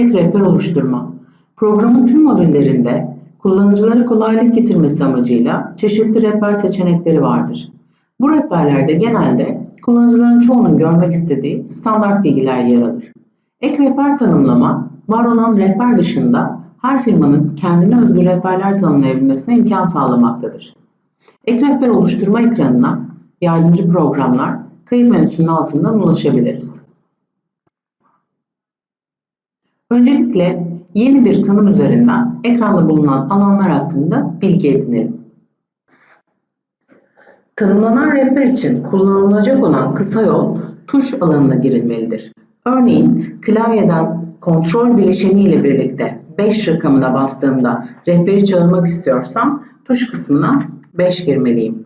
Ek rehber oluşturma. Programın tüm modüllerinde kullanıcılara kolaylık getirmesi amacıyla çeşitli rehber seçenekleri vardır. Bu rehberlerde genelde kullanıcıların çoğunun görmek istediği standart bilgiler yer alır. Ek rehber tanımlama, var olan rehber dışında her firmanın kendine özgü rehberler tanımlayabilmesine imkan sağlamaktadır. Ek rehber oluşturma ekranına yardımcı programlar kayıt menüsünün altından ulaşabiliriz. Öncelikle yeni bir tanım üzerinden ekranda bulunan alanlar hakkında bilgi edinelim. Tanımlanan rehber için kullanılacak olan kısa yol tuş alanına girilmelidir. Örneğin klavyeden kontrol bileşeni ile birlikte 5 rakamına bastığımda rehberi çağırmak istiyorsam tuş kısmına 5 girmeliyim.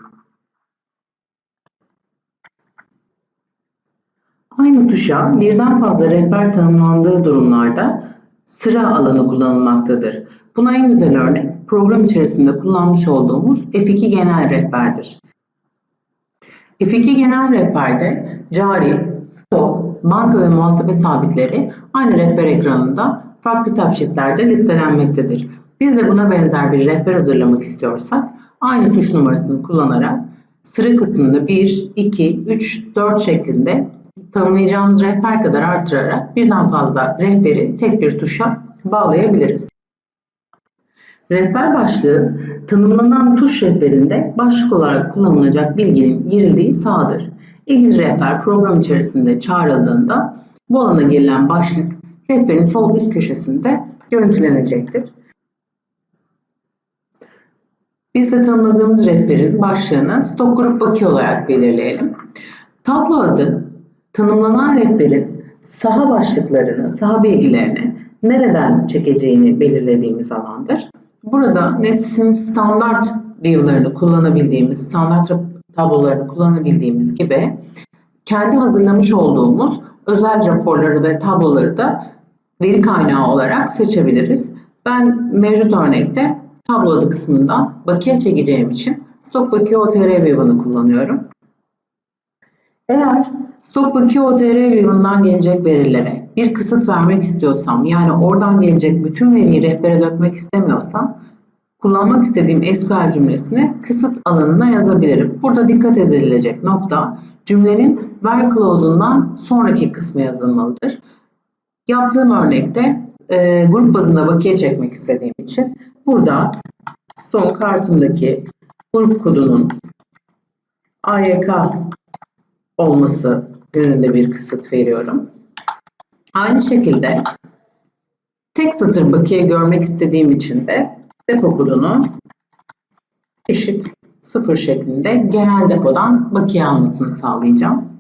Aynı tuşa birden fazla rehber tanımlandığı durumlarda sıra alanı kullanılmaktadır. Buna en güzel örnek program içerisinde kullanmış olduğumuz F2 genel rehberdir. F2 genel rehberde cari, stok, banka ve muhasebe sabitleri aynı rehber ekranında farklı tabşitlerde listelenmektedir. Biz de buna benzer bir rehber hazırlamak istiyorsak aynı tuş numarasını kullanarak sıra kısmını 1, 2, 3, 4 şeklinde tanımlayacağımız rehber kadar artırarak birden fazla rehberi tek bir tuşa bağlayabiliriz. Rehber başlığı tanımlanan tuş rehberinde başlık olarak kullanılacak bilginin girildiği sahadır. İlgili rehber program içerisinde çağrıldığında bu alana girilen başlık rehberin sol üst köşesinde görüntülenecektir. Biz de tanımladığımız rehberin başlığını stok grup baki olarak belirleyelim. Tablo adı tanımlanan rehberin saha başlıklarını, saha bilgilerini nereden çekeceğini belirlediğimiz alandır. Burada Nets'in standart view'larını kullanabildiğimiz, standart tablolarını kullanabildiğimiz gibi kendi hazırlamış olduğumuz özel raporları ve tabloları da veri kaynağı olarak seçebiliriz. Ben mevcut örnekte tablo adı kısmından bakiye çekeceğim için Stock Bakiye OTR View'ını kullanıyorum. Eğer OTR View'ından gelecek verilere bir kısıt vermek istiyorsam yani oradan gelecek bütün veriyi rehbere dökmek istemiyorsam kullanmak istediğim SQL cümlesini kısıt alanına yazabilirim. Burada dikkat edilecek nokta cümlenin where clause'undan sonraki kısmı yazılmalıdır. Yaptığım örnekte e, grup bazında bakiye çekmek istediğim için burada Stone kartımdaki grup kodunun AYK olması yönünde bir kısıt veriyorum. Aynı şekilde tek satır bakiye görmek istediğim için de depo kodunu eşit sıfır şeklinde genel depodan bakiye almasını sağlayacağım.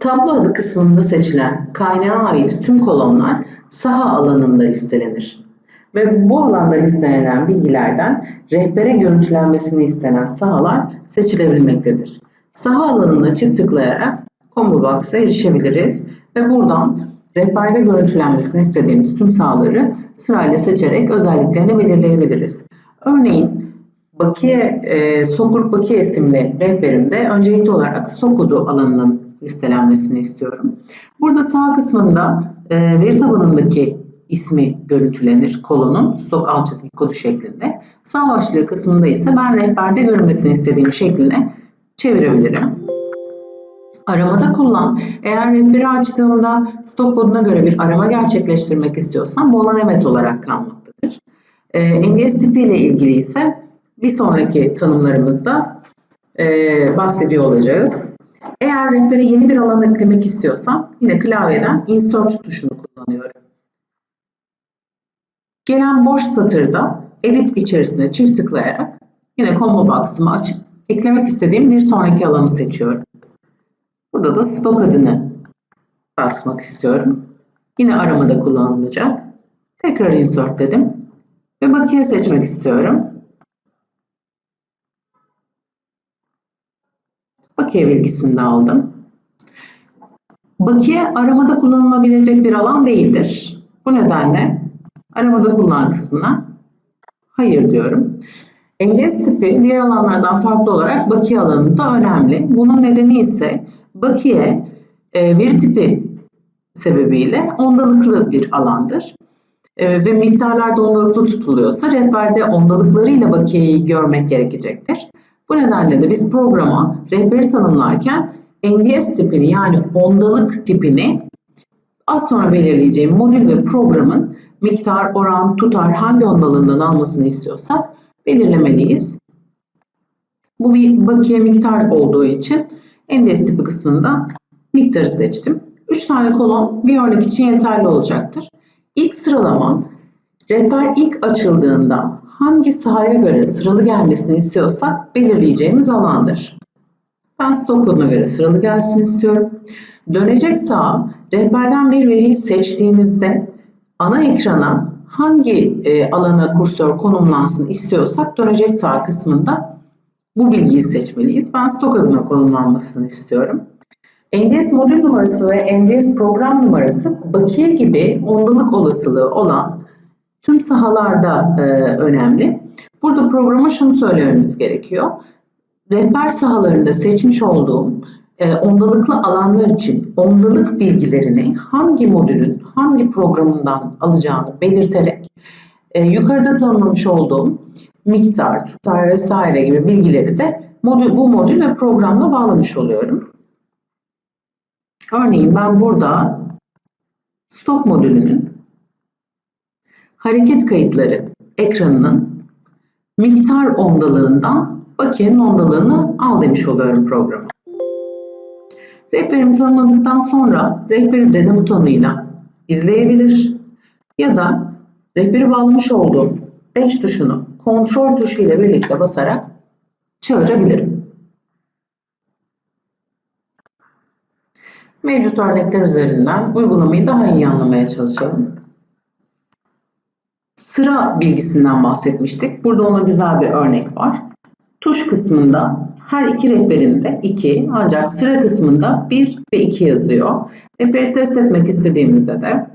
Tablo adı kısmında seçilen kaynağa ait tüm kolonlar saha alanında listelenir. Ve bu alanda listelenen bilgilerden rehbere görüntülenmesini istenen sahalar seçilebilmektedir. Saha alanına çift tıklayarak combo box'a erişebiliriz ve buradan rehberde görüntülenmesini istediğimiz tüm sahaları sırayla seçerek özelliklerini belirleyebiliriz. Örneğin Bakiye, e, Stok Bakiye isimli rehberimde öncelikli olarak stok kodu alanının listelenmesini istiyorum. Burada sağ kısmında e, veri tabanındaki ismi görüntülenir kolonun stok alt çizgi kodu şeklinde. Sağ başlığı kısmında ise ben rehberde görünmesini istediğim şekline çevirebilirim. Aramada kullan. Eğer rehberi açtığımda stok koduna göre bir arama gerçekleştirmek istiyorsam bu alan evet olarak kalmaktadır. E, NDS tipi ile ilgili ise bir sonraki tanımlarımızda e, bahsediyor olacağız. Eğer rehbere yeni bir alan eklemek istiyorsam yine klavyeden insert tuşunu kullanıyorum. Gelen boş satırda edit içerisine çift tıklayarak yine combo box'ımı açıp eklemek istediğim bir sonraki alanı seçiyorum. Burada da stok adını basmak istiyorum. Yine aramada kullanılacak. Tekrar insert dedim. Ve bakiye seçmek istiyorum. Bakiye bilgisini de aldım. Bakiye aramada kullanılabilecek bir alan değildir. Bu nedenle aramada kullan kısmına hayır diyorum. Endes tipi diğer alanlardan farklı olarak bakiye alanında önemli. Bunun nedeni ise bakiye e, veri tipi sebebiyle ondalıklı bir alandır. E, ve miktarlarda ondalıklı tutuluyorsa rehberde ondalıklarıyla bakiyeyi görmek gerekecektir. Bu nedenle de biz programa rehberi tanımlarken NDS tipini yani ondalık tipini az sonra belirleyeceğim modül ve programın miktar, oran, tutar hangi ondalığından almasını istiyorsak belirlemeliyiz. Bu bir bakiye miktar olduğu için NDS tipi kısmında miktarı seçtim. 3 tane kolon bir örnek için yeterli olacaktır. İlk sıralama rehber ilk açıldığında hangi sahaya göre sıralı gelmesini istiyorsak belirleyeceğimiz alandır. Ben stok koduna göre sıralı gelsin istiyorum. Dönecek sağa rehberden bir veriyi seçtiğinizde ana ekrana hangi e, alana kursör konumlansın istiyorsak dönecek sağ kısmında bu bilgiyi seçmeliyiz. Ben stok adına konumlanmasını istiyorum. NDS modül numarası ve NDS program numarası bakiye gibi ondalık olasılığı olan tüm sahalarda e, önemli. Burada programa şunu söylememiz gerekiyor. Rehber sahalarında seçmiş olduğum ondalıklı alanlar için ondalık bilgilerini hangi modülün hangi programından alacağını belirterek e, yukarıda tanımlamış olduğum miktar, tutar vesaire gibi bilgileri de modül, bu modül ve programla bağlamış oluyorum. Örneğin ben burada stok modülünün hareket kayıtları ekranının miktar ondalığından bakiyenin ondalığını al demiş oluyorum programa. Rehberimi tanımladıktan sonra rehberi dene butonuyla izleyebilir ya da rehberi bağlamış olduğum 5 tuşunu kontrol tuşu ile birlikte basarak çağırabilirim. Mevcut örnekler üzerinden uygulamayı daha iyi anlamaya çalışalım. Sıra bilgisinden bahsetmiştik. Burada ona güzel bir örnek var. Tuş kısmında her iki rehberinde 2 ancak sıra kısmında 1 ve 2 yazıyor. Rehberi test etmek istediğimizde de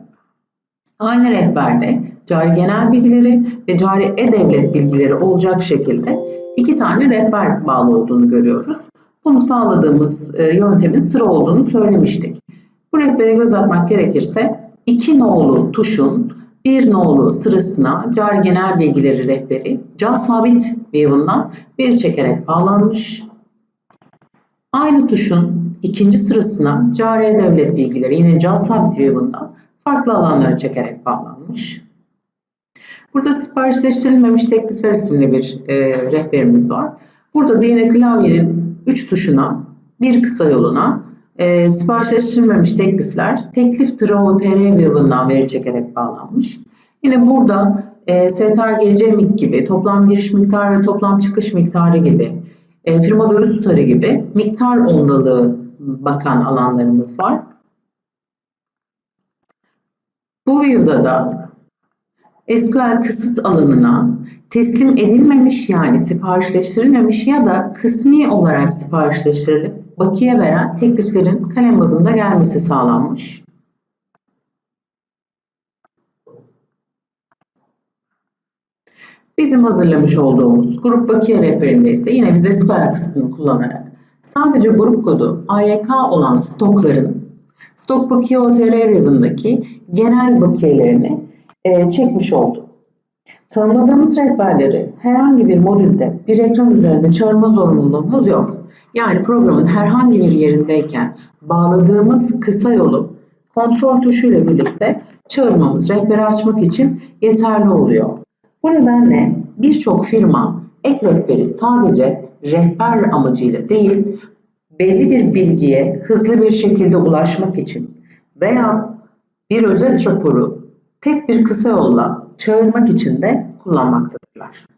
aynı rehberde cari genel bilgileri ve cari e-devlet bilgileri olacak şekilde iki tane rehber bağlı olduğunu görüyoruz. Bunu sağladığımız e, yöntemin sıra olduğunu söylemiştik. Bu rehbere göz atmak gerekirse iki nolu tuşun bir nolu sırasına cari genel bilgileri rehberi ca sabit view'ından veri çekerek bağlanmış. Aynı tuşun ikinci sırasına cari devlet bilgileri yine ca sabit view'ından farklı alanlara çekerek bağlanmış. Burada siparişleştirilmemiş teklifler isimli bir e, rehberimiz var. Burada da yine klavyenin 3 tuşuna, bir kısa yoluna e, siparişleştirilmemiş teklifler teklif TRO TR veri çekerek bağlanmış. Yine burada e, STRGC MIK gibi toplam giriş miktarı ve toplam çıkış miktarı gibi e, firma dönüş tutarı gibi miktar ondalığı bakan alanlarımız var. Bu view'da da SQL kısıt alanına teslim edilmemiş yani siparişleştirilmemiş ya da kısmi olarak siparişleştirilip bakiye veren tekliflerin kalem bazında gelmesi sağlanmış. Bizim hazırlamış olduğumuz grup bakiye rehberinde ise yine biz SQL kısıtını kullanarak sadece grup kodu AYK olan stokların stok bakiye OTR ribbon'daki genel bakiyelerini e, çekmiş olduk. Tanımladığımız rehberleri herhangi bir modülde bir ekran üzerinde çağırma zorunluluğumuz yok. Yani programın herhangi bir yerindeyken bağladığımız kısa yolu kontrol tuşuyla birlikte çağırmamız rehberi açmak için yeterli oluyor. Bu nedenle birçok firma ek rehberi sadece rehber amacıyla değil, belli bir bilgiye hızlı bir şekilde ulaşmak için veya bir özet raporu tek bir kısa yolla çağırmak için de kullanmaktadırlar.